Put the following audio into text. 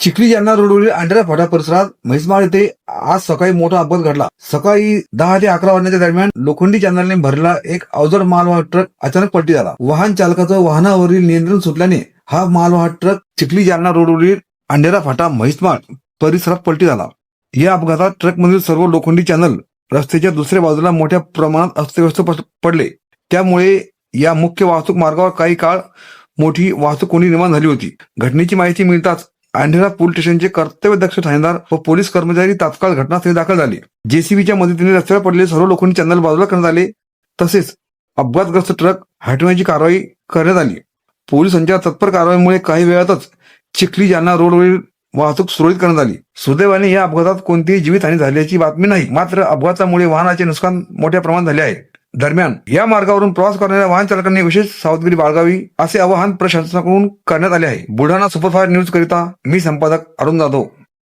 चिखली जालना रोडवरील अंडेरा फाटा परिसरात म्हैसमाळ येथे आज सकाळी मोठा अपघात घडला. सकाळी दहा ते अकरा वाजण्याच्या दरम्यान लोखंडी चॅनलने भरलेला एक अवजड मालवाहक ट्रक अचानक पलटी झाला. वाहन चालकाचं वाहनावरील नियंत्रण सुटल्याने हा मालवाहक ट्रक चिखली जालना रोडवरील अंडेरा फाटा म्हैसमाळ परिसरात पलटी झाला. या अपघातात ट्रकमधील सर्व लोखंडी चॅनल रस्त्याच्या दुसऱ्या बाजूला मोठ्या प्रमाणात अस्तव्यस्त पडले. त्यामुळे या मुख्य वाहतूक मार्गावर काही काळ मोठी वाहतूक कोणी निर्माण झाली होती. घटनेची माहिती मिळताच अँढेरा पोलीस स्टेशनचे कर्तव्य दक्ष ठाणेदार व पोलीस कर्मचारी तात्काळ घटनास्थळी दाखल झाले. जेसीबीच्या मदतीने रस्त्यावर पडलेले सर्व लोकांनी चॅनल बाजूला करण्यात आले. तसेच अपघातग्रस्त ट्रक हटवण्याची कारवाई करण्यात आली. पोलिसांच्या तत्पर कारवाईमुळे काही वेळातच चिखली जालना रोडवरील वाहतूक सुरळीत करण्यात आली. सुदैवाने या अपघातात कोणतीही जीवितहानी झाल्याची बातमी नाही. मात्र अपघातामुळे वाहनाचे नुकसान मोठ्या प्रमाणात झाले आहे. दरम्यान या मार्गावरून प्रवास करणाऱ्या वाहन चालकांनी विशेष सावधगिरी बाळगावी असे आवाहन प्रशासनाकडून करण्यात आले आहे. बुलढाणा सुपरफास्ट न्यूज करिता मी संपादक अरुण जाधव.